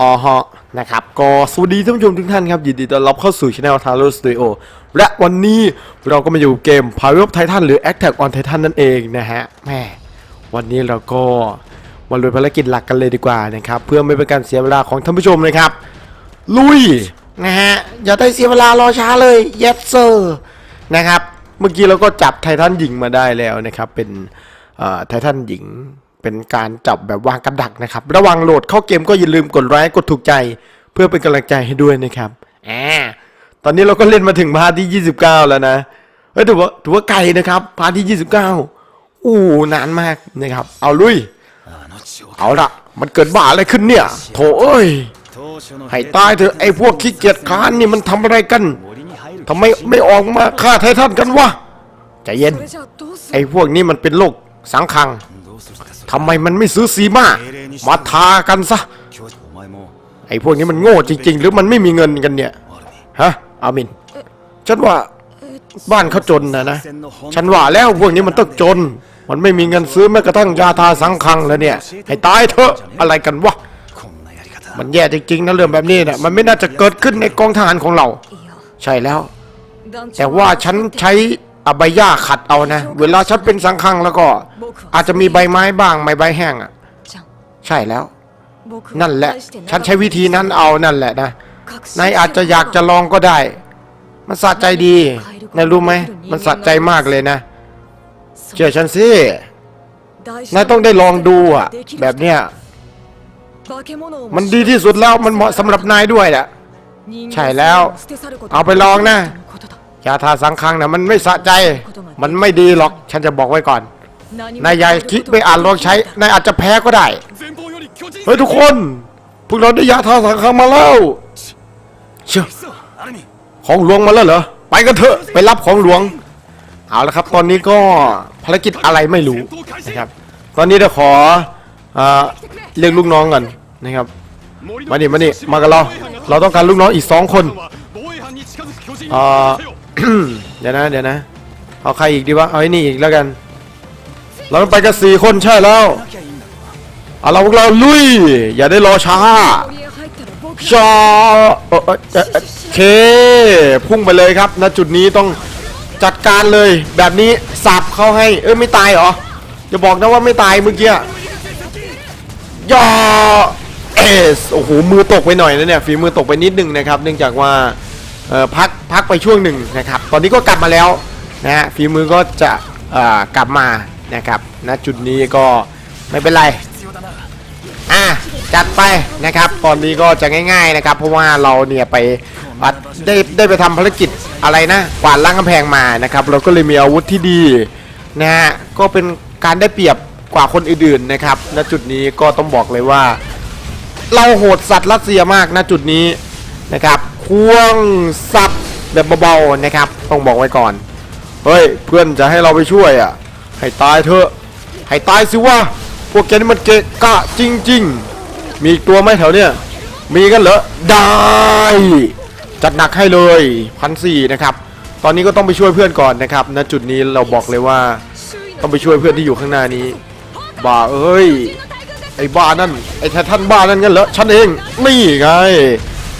อ๋อฮะนะครับก็สวัสดีท่านผู้ชมทุกท่านครับยินดีต้อนรับเข้าสู่ช anel t a r o Studio และวันนี้เราก็มาอยู่เกม Power of Titan หรือ Attack on Titan นั่นเองนะฮะแม่วันนี้เราก็มาลุยภารกิจหลักกันเลยดีกว่านะครับ เพื่อไม่เป็นการเสียเวลาของท่านผู้ชมนะครับ ลุยนะฮะอย่าได้เสียเวลารอช้าเลย yes sir นะครับ เมื่อกี้เราก็จับไททันหญิงมาได้แล้วนะครับ เป็นไททันหญิง เป็นการจับแบบวางกระดักนะครับ ระวังโหลดเข้าเกมก็อย่าลืมกดไลค์กดถูกใจ เพื่อเป็นกำลังใจให้ด้วยนะครับอ่าตอนนี้เราก็เล่นมาถึงพาร์ทที่ 29 แล้วนะเอ้ยถือว่าถือว่าไกลนะครับพาร์ทที่ 29อู้นานมากนะครับ เอาลุย เอาละมันเกิดบ้าอะไรขึ้นเนี่ย โถเอ้ยให้ตายเถอะไอ้พวกขี้เกียจค้านนี่มันทำอะไรกันทำไมไม่ออกมาฆ่าไททันกันวะใจเย็น ไอ้พวกนี้มันเป็นโรคสังคัง ทำไมมันไม่ซื้อซีมามาทากันซะ ไอ้พวกนี้มันโง่จริง ๆ หรือมันไม่มีเงินกันเนี่ย ฮะ อามิน ฉันว่าบ้านเขาจนนะนะ ฉันว่าแล้วพวกนี้มันต้องจน มันไม่มีเงินซื้อแม้กระทั่งยาทาสังคังเลยเนี่ย ให้ตายเถอะ อะไรกันวะ มันแย่จริงๆนะเรื่องแบบนี้เนะมันไม่น่าจะเกิดขึ้นในกองทหารของเรา ใช่แล้ว แต่ว่าฉันใช้ อใบหญ้าขัดเอานะ เวลาฉันเป็นสังขังแล้วก็ อาจจะมีใบไม้บ้าง ไม่ใบแห้งอะ ใช่แล้ว นั่นแหละ ฉันใช้วิธีนั้นเอานั่นแหละนะนายอาจจะอยากจะลองก็ได้ มันสะใจดีนายรู้ไหม มันสะใจมากเลยนะ เชื่อฉันสินายต้องได้ลองดูอะ แบบเนี้ย มันดีที่สุดแล้ว มันเหมาะสำหรับนายด้วยแหละ ใช่แล้ว เอาไปลองนะ ยาทาสังคังนะมันไม่สะใจ มันไม่ดีหรอก ฉันจะบอกไว้ก่อน นายอยายคิดไปอ่านลองใช้ นายอาจจะแพ้ก็ได้ เฮ้ยทุกคน พวกเราได้ยาทาสังคังมาแล้ว เชื่อของหลวงมาแล้วเหรอ ไปกันเถอะ ไปรับของหลวง เอาละครับ ตอนนี้ก็ภารกิจอะไรไม่รู้นะครับ ตอนนี้เดี๋ยวขอเอ่อเรียกลูกน้องก่อนนะครับ มาดิมาดิมากับเรา เราต้องการลูกน้องอีกสองคนเอ่อ เดี๋ยวนะเดี๋ยวนะ เอาใครอีกดีวะ เอาไอ้นี่อีกแล้วกัน เราต้องไปกันสี่คนใช่แล้วเอาเราพวกเราลุย อย่าได้รอช้าชอเออเออเค พุ่งไปเลยครับ ณ จุดนี้ต้องจัดการเลย แบบนี้สับเข้าให้ เออไม่ตายเหรอจะบอกนะว่าไม่ตายเมื่อกี้ยอเอส โอ้โห มือตกไปหน่อยนะเนี่ย ฝีมือตกไปนิดนึงนะครับ เนื่องจากว่า พักพักไปช่วงหนึ่งนะครับ ตอนนี้ก็กลับมาแล้วนะฮะฝีมือก็จะกลับมานะครับณจุดนี้ก็ไม่เป็นไรอะจัดไปนะครับ ตอนนี้ก็จะง่าย ๆนะครับ เพราะว่าเราเนี่ยไปได้ได้ไปทำภารกิจอะไรนะกวาดล้างกำแพงมานะครับ เราก็เลยมีอาวุธที่ดีนะฮะก็เป็นการได้เปรียบกว่าคนอื่นๆนะครับณจุดนี้ก็ต้องบอกเลยว่า เราโหดสัตว์รัสเซียมากณจุดนี้นะครับ ควงสับแบบเบาๆนะครับ ต้องบอกไว้ก่อน เฮ้ย เพื่อนจะให้เราไปช่วยอะ ให้ตายเถอะ ให้ตายสิวะ พวกแกนี่มันเกะกะจริง ๆ มีอีกตัวไหมแถวเนี้ย มีกันเหรอ ได้ จัดหนักให้เลยพันสี่นะครับ ตอนนี้ก็ต้องไปช่วยเพื่อนก่อนนะครับ ณ จุดนี้เราบอกเลยว่า ต้องไปช่วยเพื่อนที่อยู่ข้างหน้านี้บ้าเอ้ย ไอ้บ้านั่น ไอ้ทท่านบ้านั่นกันเหรอ ฉันเอง นี่ไง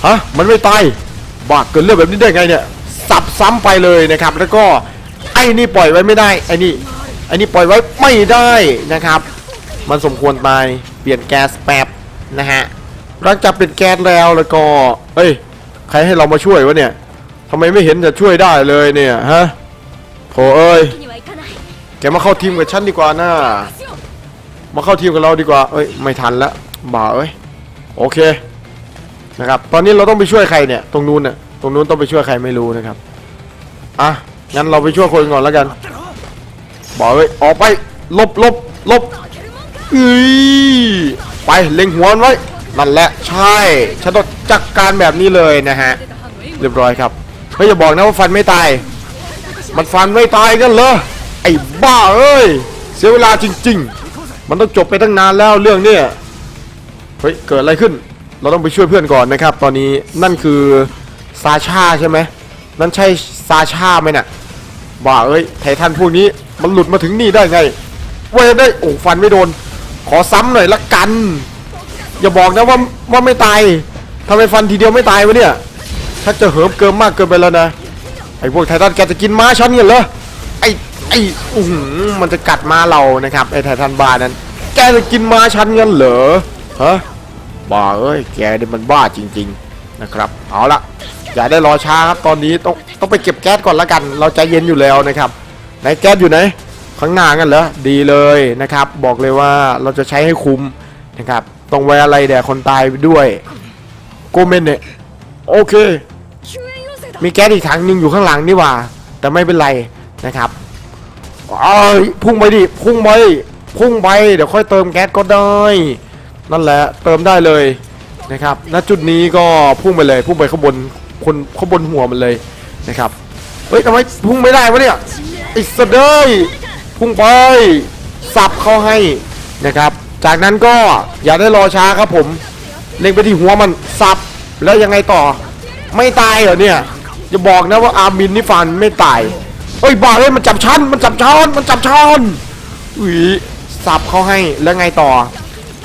ฮะมันไม่ตายบ้าเกิดเรื่องแบบนี้ได้ไงเนี่ยสับซ้ำไปเลยนะครับ แล้วก็ไอ้นี่ปล่อยไว้ไม่ได้ไอ้นี่ไอ้นี่ปล่อยไว้ไม่ได้นะครับ มันสมควรตายเปลี่ยนแก๊สแป๊บนะฮะหลังจากเปลี่ยนแก๊สแล้วแล้วก็ เอ้ยใครให้เรามาช่วยวะเนี่ยทำไมไม่เห็นจะช่วยได้เลยเนี่ยฮะโถเอ้ยแกมาเข้าทีมกับฉันดีกว่านะ่ามาเข้าทีมกับเราดีกว่า เอ้ย ไม่ทันละบ่าเอ้ย โอเค นะครับ ตอนนี้เราต้องไปช่วยใครเนี่ย ตรงนู้นน่ะ ตรงนู้นต้องไปช่วยใครไม่รู้นะครับ อะ งั้นเราไปช่วยคนก่อนแล้วกัน บอกเอ้ยออกไป ลบลบลบอุ้ไปเล็งหัวมันไว้ นั่นแหละ ใช่ฉันต้องจัดการแบบนี้เลยนะฮะ เรียบร้อยครับเฮ้ยอย่าบอกนะว่าฟันไม่ตาย มันฟันไม่ตายกันเหรอ ไอ้บ้าเอ้ย เสียเวลาจริง ๆ มันต้องจบไปตั้งนานแล้วเรื่องเนี้ยเฮ้ย เกิดอะไรขึ้น เราต้องไปช่วยเพื่อนก่อนนะครับ ตอนนี้นั่นคือซาชาใช่ไหมนั่นใช่ซาชาไหมน่ะบ้าเอ้ยไททันพวกนี้มันหลุดมาถึงนี่ได้ไงเว้ยได้โอ้ฟันไม่โดน ขอซ้ำหน่อยละกัน อย่าบอกนะว่าว่าไม่ตายทำไมฟันทีเดียวไม่ตายวะเนี่ยถ้าจะเหิมเกิมมากเกินไปแล้วนะไอ้พวกไททันแกจะกินม้าฉันกันเหรอไอ้ไอ้อื้อหือมันจะกัดม้าเรานะครับไอ้ไททันบ้านั้น แกจะกินม้าฉันกันเหรอฮะ บ้าเอ้ยแกนี่มันบ้าจริง ๆนะครับ เอาละอย่าได้รอช้าครับตอนนี้ต้องต้องไปเก็บแก๊สก่อนละกัน เราใจเย็นอยู่แล้วนะครับไหนแก๊สอยู่ไหนข้างหน้ากันเหรอดีเลยนะครับ บอกเลยว่าเราจะใช้ให้คุ้มนะครับต้องไว้อะไรแด่คนตายด้วยโกเมนเนี่ยโอเค มีแก๊สอีกถังนึงอยู่ข้างหลังนี่ว่า แต่ไม่เป็นไรนะครับอ้ยพุ่งไปดิพุ่งไปพุ่งไปเดี๋ยวค่อยเติมแก๊สก็ได้ นั่นแหละเติมได้เลยนะครับณจุดนี้ก็พุ่งไปเลยพุ่งไปข้างบนคนข้างบนหัวมันเลยนะครับเฮ้ยทำไมพุ่งไม่ได้วะเนี่ยไอ้สเดยพุ่งไปสับเข้าให้นะครับ จากนั้นก็อย่าได้รอช้าครับผมเล็งไปที่หัวมันสับแล้วยังไงต่อ ไม่ตายเหรอเนี่ยอย่าบอกนะว่าอาร์มินนี่ฟันไม่ตายเอ้ยบ้าเลยมันจับชั้นมันจับช้อนมันจับช้อนอุ้ยสับเขาให้แล้วไงต่อ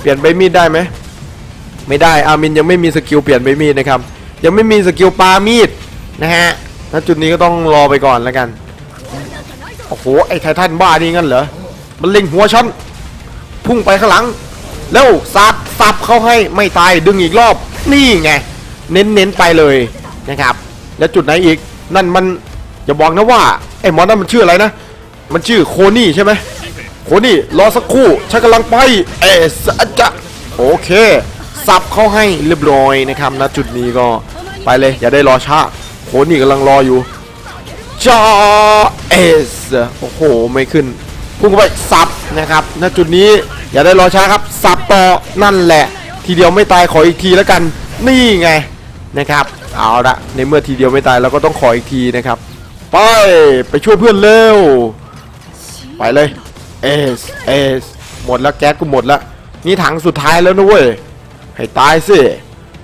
ปลี่ยนใบมีดได้ไหมไม่ได้อามินยังไม่มีสกิลเปลี่ยนใบมีดนะครับยังไม่มีสกิลปามีดนะฮะณจุดนี้ก็ต้องรอไปก่อนแล้วกันโอ้โหไอ้ไททันบ้านี่งั้นเหรอมันเล็งหัวฉันพุ่งไปข้างหลังแล้วสับสับเขาให้ไม่ตายดึงอีกรอบนี่ไงเน้นเน้นๆไปเลยนะครับ แล้วจุดไหนอีกนั่นมันอย่าบอกนะว่าไอ้มอนั่นมันชื่ออะไรนะ มันชื่อโคนี่ใช่ไหม โคนี่รอสักครู่ฉันกำลังไป เอสจะโอเคสับเข้าให้เรียบร้อยนะครับณจุดนี้ก็ไปเลย อย่าได้รอช้าโคนี่กำลังรออยู่จ้าเอสโอ้โหไม่ขึ้นพุ่งไปสับนะครับณจุดนี้อย่าได้รอช้าครับสับต่อนั่นแหละ ทีเดียวไม่ตายขออีกทีแล้วกัน นี่ไงนะครับเอาละในเมื่อทีเดียวไม่ตายเราก็ต้องขออีกทีนะครับ ไปไปช่วยเพื่อนเร็วไปเลย เอสเอสหมดแล้วแก๊สก็หมดแล้ว นี่ถังสุดท้ายแล้วนะเว้ย ให้ตายสิ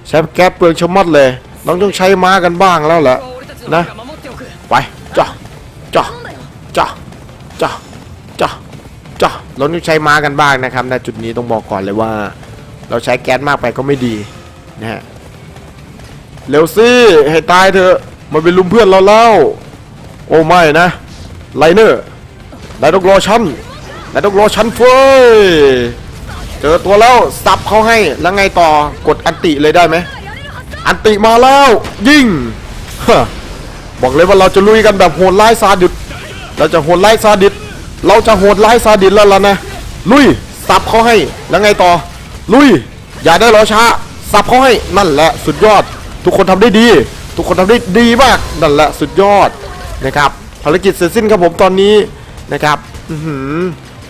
ใช้แก๊สเปลืองชะมัดเลย น้องต้องใช้ม้ากันบ้างแล้วแหละนะ ไปจ้ะจ้ะจ้ะจ้ะจ้ะจ้ะเราต้องใช้ม้ากันบ้างนะครับในจุดนี้ต้องบอกก่อนเลยว่า เราใช้แก๊สมากไปก็ไม่ดีนะฮะเร็วสิให้ตายเถอะมันเป็นลุมเพื่อนเราแล้ว โอ้ไม่นะไลเนอร์นายต้องรอฉัน นายต้องรอฉันเฟ้ยเจอตัวแล้วสับเขาให้แล้วไงต่อกดอันติเลยได้ไหมอันติมาแล้วยิงบอกเลยว่าเราจะลุยกันแบบโหดร้ายซาดิสเราจะโหดร้ายซาดิสเราจะโหดร้ายซาดิสแล้วล่ะนะลุยสับเขาให้แล้วไงต่อ ลุย อย่าได้รอช้าสับเขาให้นั่นแหละสุดยอด ทุกคนทำได้ดี ทุกคนทำได้ดีมากนั่นแหละสุดยอดนะครับภารกิจเสร็จสิ้นครับผมตอนนี้นะครับ อือหือ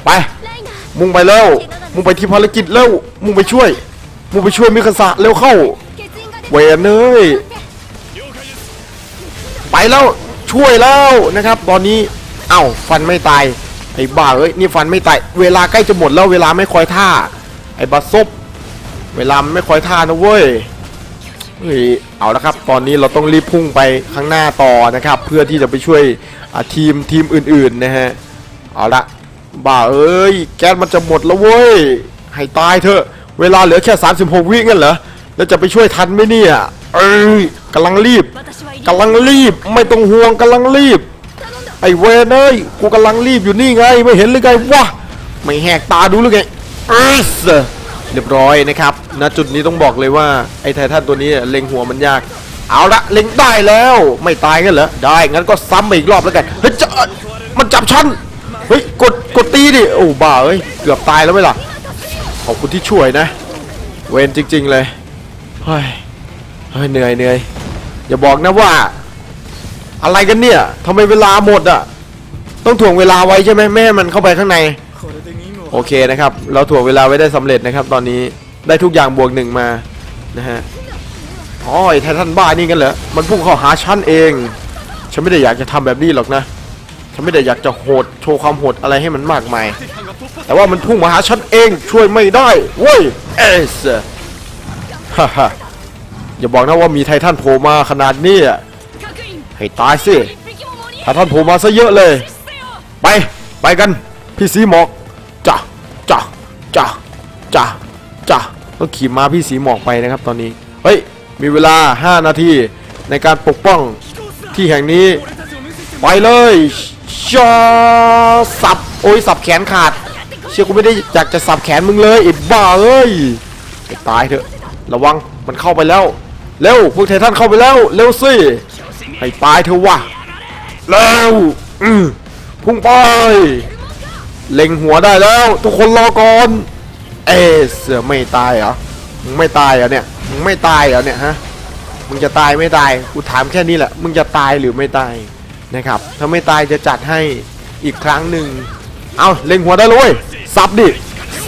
ไป มุ่งไปแล้วมุ่งไปที่ภารกิจแล้วมุ่งไปช่วย มุ่งไปช่วยมิคาสะเร็วเข้า เวนเอ้ยไปแล้วช่วยแล้วนะครับ ตอนนี้ เอ้าฟันไม่ตายไอ้บ้าเอ้ยนี่ฟันไม่ตายเวลาใกล้จะหมดแล้วเวลาไม่คอยท่า ไอ้บัสซบเวลาไม่คอยท่านะเว้ยเฮ้ยเอาละครับ ตอนนี้เราต้องรีบพุ่งไปข้างหน้าต่อนะครับ เพื่อที่จะไปช่วยทีมทีมอื่นๆนะฮะเอาละ บ้าเอ้ย แก๊สมันจะหมดแล้วเว้ย ให้ตายเถอะ เวลาเหลือแค่ 36 วิงั้นเหรอ แล้วจะไปช่วยทันไหมเนี่ย เอ้ยกำลังรีบกำลังรีบ ไม่ต้องห่วงกำลังรีบ ไอ้เวนเอ้ย กูกำลังรีบอยู่นี่ไง ไม่เห็นหรือไงวะ ไม่แหกตาดูหรือไงเอสเรียบร้อยนะครับณจุดนี้ต้องบอกเลยว่า ไอ้ไททันตัวนี้เล็งหัวมันยาก เอาละเล็งได้แล้ว ไม่ตายกันเหรอ ได้ งั้นก็ซ้ำไปอีกรอบแล้วกัน เฮ้ยจะมันจับฉัน ฮ้ยกดกดตีดิโอ้บ้าเอ้ยเกือบตายแล้วไหมล่ะขอบคุณที่ช่วยนะ เวนจริง ๆ เลยเฮ้ยเฮ้ยเหนื่อยเหนื่อยอย่าบอกนะว่า อะไรกันเนี่ยทำไมเวลาหมดอะ ต้องถ่วงเวลาไว้ใช่ไหมแม่มันเข้าไปข้างในโอเคนะครับ เราถ่วงเวลาไว้ได้สำเร็จนะครับ ตอนนี้ได้ทุกอย่างบวกหนึ่งมานะฮะอ๋อไอ้ททันบ้านี่กันเหรอมันพุ่งเข้าหาฉันเอง ฉันไม่ได้อยากจะทำแบบนี้หรอกนะ นไม่ได้อยากจะโหดโชว์ความโหดอะไรให้มันมากมาย แต่ว่ามันพุ่งมาหาฉันเองช่วยไม่ได้เว้ยเอสฮ่าฮ่าอย่าบอกนะว่ามีไททันโผล่มาขนาดนี้ให้ตายสิถ้าท่านโผล่มาซะเยอะเลย ไปไปกันพี่สีหมอกจ้ะจ้ะจ้ะจ้ะจ้ะต้องขี่ม้าพี่สีหมอกไปนะครับตอนนี้ เฮ้ย มีเวลา 5 นาทีในการปกป้องที่แห่งนี้ ไปเลย ชอสับ โอ้ยสับแขนขาด เชื่อกูไม่ได้อยากจะสับแขนมึงเลยไอ้บ้าเอ้ยไอ้ตายเถอะ ระวังมันเข้าไปแล้ว เร็วพวกไททันเข้าไปแล้ว เร็วสิให้ตายเถอะวะเร็วพุ่งไป เล็งหัวได้แล้ว ทุกคนรอก่อน เอเสือไม่ตายเหรอ มึงไม่ตายเหรอเนี่ย มึงไม่ตายเหรอเนี่ยฮะ มึงจะตายไม่ตาย กูถามแค่นี้แหละ มึงจะตายหรือไม่ตาย นะครับ ถ้าไม่ตายจะจัดให้อีกครั้งหนึ่ง เอาเล็งหัวได้เลยเว้ยสับดิ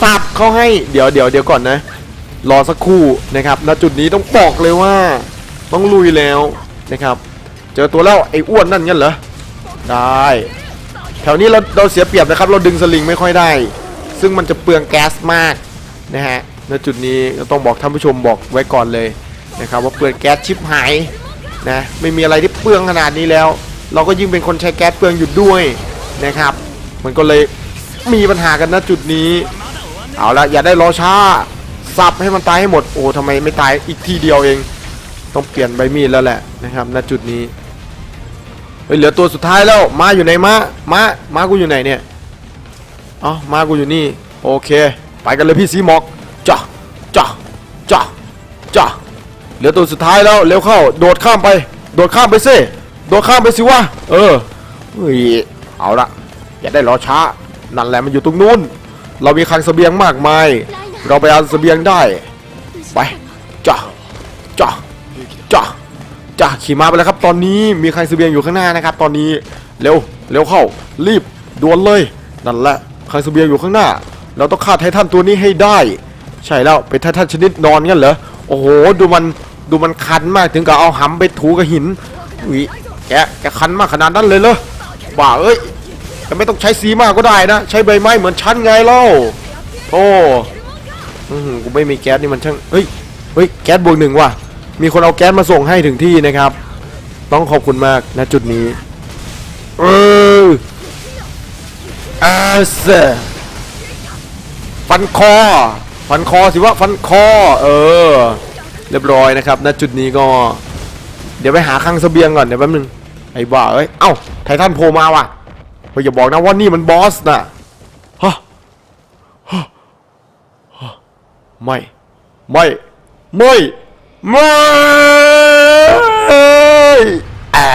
สับเขาให้ เดี๋ยวเดี๋ยวเดี๋ยวก่อนนะ รอสักครู่นะครับ ณ จุดนี้ต้องบอกเลยว่า ต้องลุยแล้วนะครับ เจอตัวแล้วไอ้อ้วนนั่นงั้นเหรอ ได้ แถวนี้เราเราเสียเปรียบนะครับ เราดึงสลิงไม่ค่อยได้ ซึ่งมันจะเปลืองแก๊สมากนะฮะ ณ จุดนี้เราต้องบอกท่านผู้ชมบอกไว้ก่อนเลยนะครับว่าเปลืองแก๊สชิบหายนะ ไม่มีอะไรที่เปลืองขนาดนี้แล้ว เราก็ยิ่งเป็นคนใช้แก๊สเปลืองอยู่ด้วยนะครับ มันก็เลยมีปัญหากันณจุดนี้ เอาละอย่าได้รอช้าสับให้มันตายให้หมดโอ้ทำไมไม่ตายอีกทีเดียวเอง ต้องเปลี่ยนใบมีดแล้วแหละนะครับณจุดนี้เฮ้เหลือตัวสุดท้ายแล้วมาอยู่ไหนมามามากูอยู่ไหนเนี่ยอ๋อมากูอยู่นี่โอเค ไปกันเลยพี่สีหมอกจ้ะจ้ะจ้ะจ้ะเหลือตัวสุดท้ายแล้วเร็วเข้า โดดข้ามไป โดดข้ามไปสิ โดดข้ามไปสิวะ เออเฮ้ยเอาละอย่าได้รอช้า นั่นแหละมันอยู่ตรงนู้น เรามีคลังเสบียงมากมาย เราไปเอาเสบียงได้ ไปจ้ะจ้ะจ้ะจ้ะขี่ม้าไปแล้วครับ ตอนนี้มีใครเสบียงอยู่ข้างหน้านะครับ ตอนนี้เร็วเร็วเข้า รีบด่วนเลยนั่นแหละใครเสบียงอยู่ข้างหน้า เราต้องฆ่าไททันตัวนี้ให้ได้ ใช่แล้วเป็นไททันชนิดนอนงั้นเหรอโอ้โหดูมันดูมันคันมากถึงกับเอาหำไปถูกับหินอุ้ย แกแกคันมากขนาดนั้นเลยเหรอบ้าเอ้ยแกไม่ต้องใช้สีมากก็ได้นะ ใช้ใบไม้เหมือนฉันไงเล่าโอ้อื้อหือกูไม่มีแก๊สนี่มันช่างเฮ้ยเฮ้ยแก๊สบวกหนึ่งว่ะมีคนเอาแก๊สมาส่งให้ถึงที่นะครับ ต้องขอบคุณมากณจุดนี้เอออาเซฟันคอ ฟันคอสิว่าฟันคอ เออ เรียบร้อยนะครับณจุดนี้ก็ เดี๋ยวไปหาคลังเสบียงก่อนเดี๋ยวแป๊บนึงไอ้บ้าเอ้ยเอ้าไททันโผล่มาว่ะเฮ้ยอย่าบอกนะว่านี่มันบอสน่ะฮะฮะฮะไม่ไม่ไม่ไม่แอ่า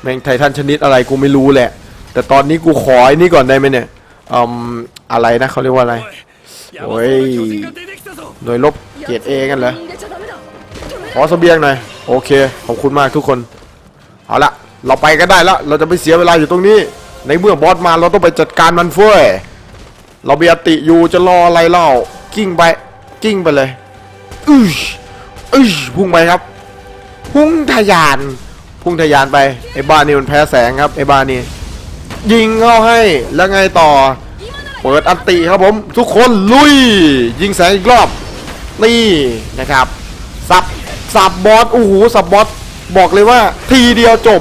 แม่งไททันชนิดอะไรกูไม่รู้แหละ แต่ตอนนี้กูขอไอ้นี่ก่อนได้ไหมเนี่ยอืมอะไรนะเขาเรียกว่าอะไรโอ้ยหน่วยลบเกียรติเอกันเหรอ ขอสเบียงหน่อยโอเคขอบคุณมากทุกคนเอาละเราไปก็ได้ละเราจะไม่เสียเวลาอยู่ตรงนี้ ในเมื่อบอสมาเราต้องไปจัดการมันเฟ้ยเราเบียติอยู่จะรออะไรเล่ากิ้งไปกิ้งไปเลยอื้ยอื้ยพุ่งไปครับ พุ่งทะยาน พุ่งทะยานไปไอ้บ้านนี่มันแพ้แสงครับไอ้บ้านนี่ยิงเข้าให้แล้วไงต่อ เปิดอันติครับผม ทุกคนลุย ยิงแสงอีกรอบนี่นะครับซับ สับบอสโอ้โหสับบอสบอกเลยว่าทีเดียวจบ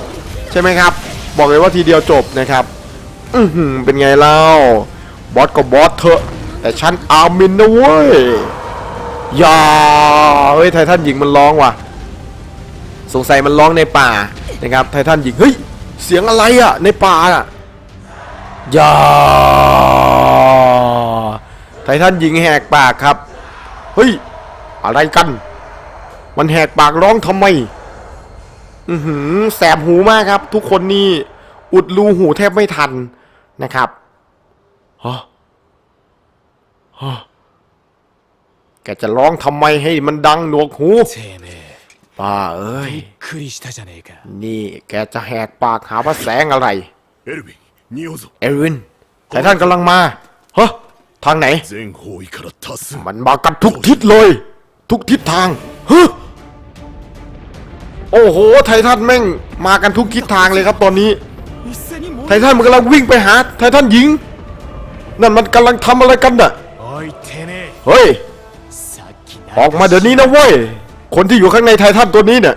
ใช่ไหมครับ บอกเลยว่าทีเดียวจบนะครับ อือหือเป็นไงเล่าบอสก็บอสเถอะ แต่ฉันอาร์มินนะเว้ยอย่าเฮ้ยไททันหญิงมันร้องว่ะ สงสัยมันร้องในป่านะครับไททันหญิงเฮ้ยเสียงอะไรอะในป่าอะอย่าไททันหญิงแหกปากครับ เฮ้ย อะไรกัน มันแหกปากร้องทำไม อือหือแสบหูมากครับ ทุกคนนี่อุดรูหูแทบไม่ทันนะครับฮะฮะแกจะร้องทำไมให้มันดังหนวกหูป้าเอ้ยนี่แกจะแหกปากหาว่าแสงอะไร เอรวินแต่ท่านกำลังมาฮะทางไหน มันมากันทุกทิศเลย ทุกทิศทางฮะ โอ้โห ไททันแม่งมากันทุกทิศทางเลยครับตอนนี้ ไททันมันกำลังวิ่งไปหา ไททันหญิง นั่นมันกำลังทำอะไรกันน่ะเฮ้ย ออกมาเดี๋ยวนี้นะเว้ย คนที่อยู่ข้างในไททันตัวนี้เนี่ย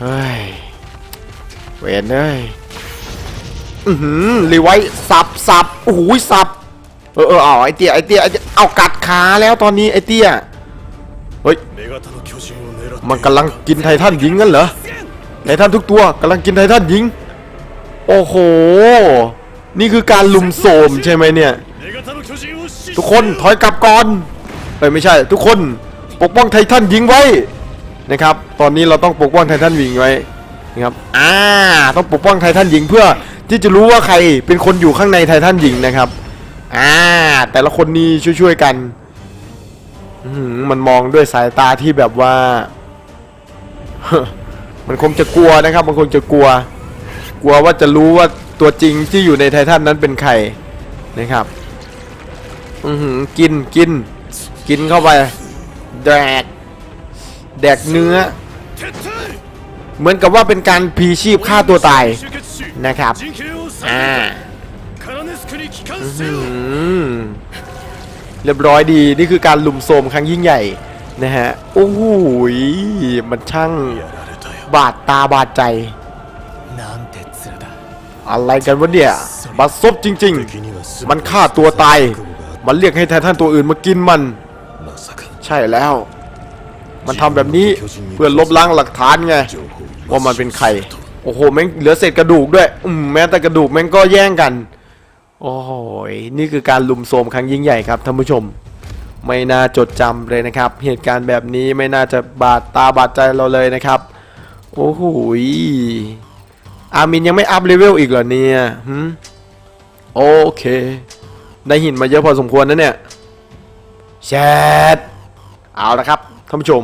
เฮ้ย เวนเอ้ยอือหือรีไว้สับสับโอ้โหสับ เออเออเอาไอเตี้ยไอเตี้ยเอากัดขาแล้วตอนนี้ไอเตี้ย มันกำลังกินไททันหญิงกันเหรอไททันทุกตัวกำลังกินไททันหญิง โอ้โห นี่คือการลุมโสมใช่ไหมเนี่ย ทุกคนถอยกลับก่อนเอ้ยไม่ใช่ ทุกคนปกป้องไททันหญิงไว้นะครับ ตอนนี้เราต้องปกป้องไททันหญิงไว้นะครับอ่าต้องปกป้องไททันหญิงเพื่อที่จะรู้ว่าใครเป็นคนอยู่ข้างในไททันหญิงนะครับอ่าแต่ละคนนี้ช่วยๆกันมันมองด้วยสายตาที่แบบว่า มันคงจะกลัวนะครับ มันคงจะกลัว กลัวว่าจะรู้ว่าตัวจริงที่อยู่ในไททันนั้นเป็นใครนะครับ อือหือกินกิน กินเข้าไป แดก แดกเนื้อ เหมือนกับว่าเป็นการพีชีพฆ่าตัวตายนะครับ อ่าเรียบร้อยดี นี่คือการลุมโสมครั้งยิ่งใหญ่ นะฮะ โอ้โหมันช่างบาดตาบาดใจ อะไรกันวะเนี่ยบาดซบจริง ๆ มันฆ่าตัวตาย มันเรียกให้แทนท่านตัวอื่นมากินมัน ใช่แล้ว มันทำแบบนี้เพื่อลบล้างหลักฐานไง ว่ามันเป็นใคร โอ้โห แม่งเหลือเศษกระดูกด้วย อืมแม้แต่กระดูกแม่งก็แย่งกัน โอ้โห นี่คือการลุมโทมครั้งยิ่งใหญ่ครับท่านผู้ชม ไม่น่าจดจำเลยนะครับ เหตุการณ์แบบนี้ไม่น่าจะบาดตาบาดใจเราเลยนะครับ โอ้โหอามินยังไม่อัพเลเวลอีกเหรอเนี่ยหืมโอเค ได้หินมาเยอะพอสมควรนะเนี่ยแชทเอาละครับท่านผู้ชม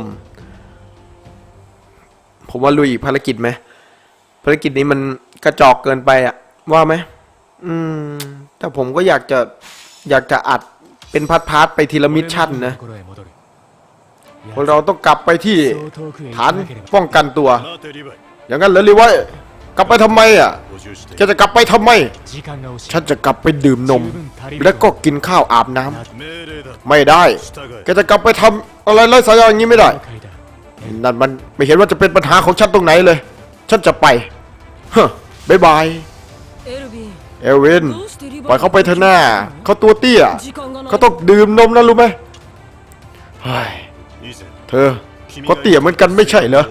ผมว่าลุยอีกภารกิจไหมภารกิจนี้มันกระจอกเกินไปอะว่าไหมอืม แต่ผมก็อยากจะอยากจะอัด เป็นพัดพาร์ไปทีละมิชชั่นนะคนเราต้องกลับไปที่ฐานป้องกันตัว อย่างนั้นเลยลิวะกลับไปทำไมอะแกจะกลับไปทำไม ฉันจะกลับไปดื่มนม แล้วก็กินข้าวอาบน้ำไม่ได้แกจะกลับไปทำอะไรไร้สาระอย่างนี้ไม่ได้นั่นมันไม่เห็นว่าจะเป็นปัญหาของฉันตรงไหนเลย ฉันจะไปเฮ้บายบาย เอเวนปล่อยเขาไปเถอะหน้าเขาตัวเตี้ยเขาต้องดื่มนมแล้วรู้ไหมเธอเขาเตี้ยเหมือนกันไม่ใช่เหรอ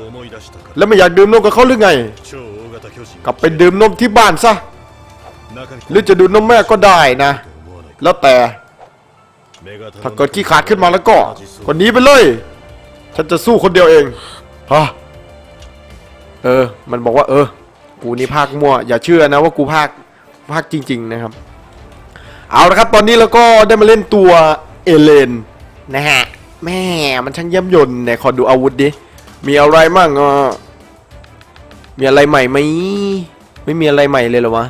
แล้วไม่อยากดื่มนมกับเขาหรือไง กลับไปดื่มนมที่บ้านซะหรือจะดื่มนมแม่ก็ได้นะ แล้วแต่ ถ้าเกิดขี้ขาดขึ้นมาแล้วก็คนนี้ไปเลย ฉันจะสู้คนเดียวเองฮะเออ มันบอกว่า เออ กูนี่ภาคมั่ว อย่าเชื่อนะว่ากูภาค ภาคจริง ๆ นะครับ เอาละครับตอนนี้เราก็ได้มาเล่นตัวเอเลนนะฮะแม่มันช่างเยี่ยมยนต์เนี่ยขอดูอาวุธดิมีอะไรมั่งอะมีอะไรใหม่ไหมไม่มีอะไรใหม่เลยเหรอวะ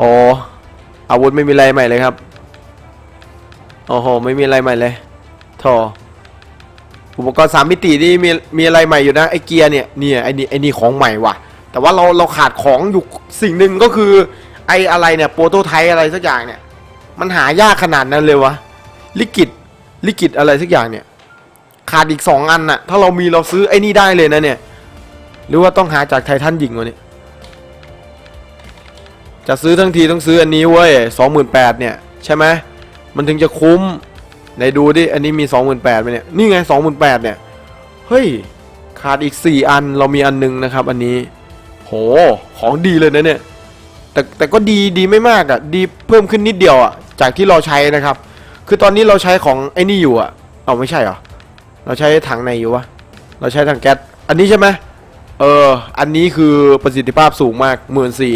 อ๋ออาวุธไม่มีอะไรใหม่เลยครับโอ้โหไม่มีอะไรใหม่เลยโถอุปกรณ์สามมิตินี่มีมีอะไรใหม่อยู่นะไอเกียร์เนี่ยเนี่ยไอนี่ไอนี่ของใหม่ว่ะ แต่ว่าเราเราขาดของอยู่สิ่งหนึ่งก็คือ ไออะไรเนี่ยโปรโตไทป์อะไรสักอย่างเนี่ย มันหายากขนาดนั้นเลยวะลิกิดลิกิดอะไรสักอย่างเนี่ย ขาดอีกสองอันน่ะ ถ้าเรามีเราซื้อไอ้นี่ได้เลยนะเนี่ย หรือว่าต้องหาจากไททันหญิงวะเนี่ยจะซื้อทั้งทีต้องซื้ออันนี้เว้ยสองหมื่นแปดเนี่ย ใช่ไหมมันถึงจะคุ้มไหนดูดิ อันนี้มี28,000ไหมเนี่ย นี่ไง28,000เนี่ย เฮ้ย ขาดอีก4อันเรามีอันหนึงนะครับ อันนี้ โห ของดีเลยนะเนี่ย แต่แต่ก็ดีดีไม่มากอะ่ะ ดีเพิ่มขึ้นนิดเดียวอะ่ะ จากที่เราใช้นะครับ คือตอนนี้เราใช้ของไอ้นี่อยู่อะ่ะ เอาไม่ใช่เหรอ เราใช้ถังไหนอยู่วะ เราใช้ถังแก๊ส อันนี้ใช่ไหมเออ อันนี้คือประสิทธิภาพสูงมากหมื่นสี่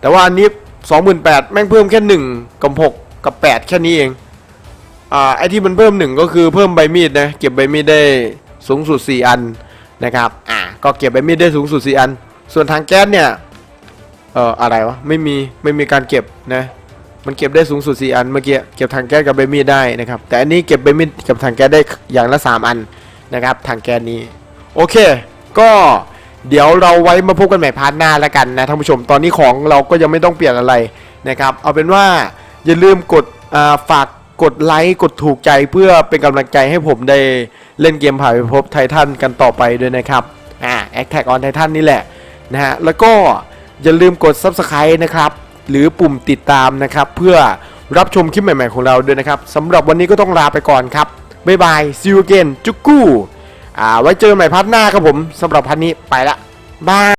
แต่ว่าอันนี้สองหมื่นแปดแม่งเพิ่มแค่หนึ่งกับหกกับแปดแค่นี้เอง อ่า ไอที่มันเพิ่มหนึ่งก็คือเพิ่มใบมีดนะ เก็บใบมีดได้สูงสุด4อันนะครับ อ่า ก็เก็บใบมีดได้สูงสุด4อัน ส่วนทางแก๊สเนี่ยเอ่ออะไรวะไม่มีไม่มีการเก็บนะมันเก็บได้สูงสุด 4 อันเมื่อกี้เก็บทางแก๊สกับใบมีดได้นะครับแต่อันนี้เก็บใบมีดกับทางแก๊สได้อย่างละ 3 อันนะครับทางแก๊สนี้โอเค ก็เดี๋ยวเราไว้มาพบกันใหม่พาร์ทหน้าแล้วกันนะท่านผู้ชมตอนนี้ของเราก็ยังไม่ต้องเปลี่ยนอะไรนะครับเอาเป็นว่าอย่าลืมกดอ่าฝากกดไลค์กดถูกใจเพื่อเป็นกำลังใจให้ผมได้เล่นเกมผ่านไปพบไททันกันต่อไปด้วยนะครับอ่าแอคแท็กออนไททันนี่แหละ นะฮะแล้วก็อย่าลืมกด Subscribe นะครับหรือปุ่มติดตามนะครับ เพื่อรับชมคลิปใหม่ๆของเราด้วยนะครับสำหรับวันนี้ก็ต้องลาไปก่อนครับบ๊ายบาย see you again จุกกู้อ่าไว้เจอกันใหม่พัดหน้าครับผมสำหรับพัดนี้ไปละบาย